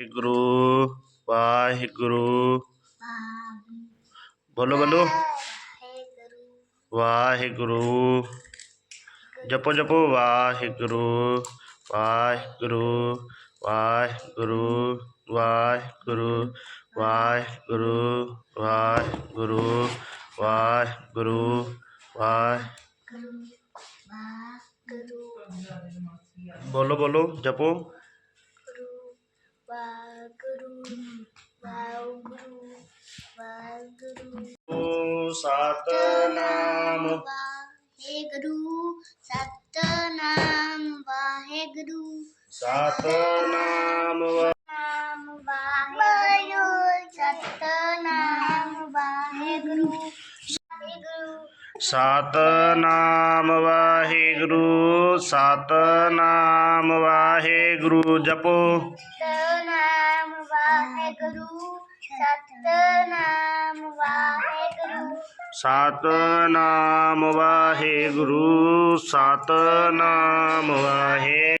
ਵਾਹਿਗੁਰੂ ਵਾਹਿਗੁਰੂ। ਬੋਲੋ ਬੋਲੋ। ਵਾਹਿਗੁਰੂ। ਜਪੋ ਜਪੋ। ਵਾਹਿਗੁਰੂ ਵਾਹਿਗੁਰੂ ਵਾਹਿਗੁਰੂ ਵਾਹਿਗੁਰੂ ਵਾਹਿਗੁਰੂ ਵਾਹਿਗੁਰੂ ਵਾਹਿਗੁਰੂ ਵਾਹਿ। ਬੋਲੋ ਬੋਲੋ। ਜਪੋ। ਸਤਨਾਮ ਵਾਹਿਗੁਰੂ ਸਤਨਾਮ ਵਾਹਿਗੁਰੂ ਸਤਨਾਮ ਵਾ- ਨਾਮ ਵਾਹਿਗੁਰੂ ਸਤਨਾਮ ਵਾਹਿਗੁਰੂ ਵਾਹਿਗੁਰੂ ਸਤਨਾਮ ਵਾਹਿਗੁਰੂ ਸਤਨਾਮ ਵਾਹਿਗੁਰੂ ਜਪੋ। ਸਤਨਾਮ ਵਾਹਿਗੁਰੂ ਸਤਨਾਮ ਵਾਹਿਗੁਰੂ। ਸਤਨਾਮ ਵਾਹਿਗੁਰੂ ਸਤਨਾਮ ਵਾਹਿ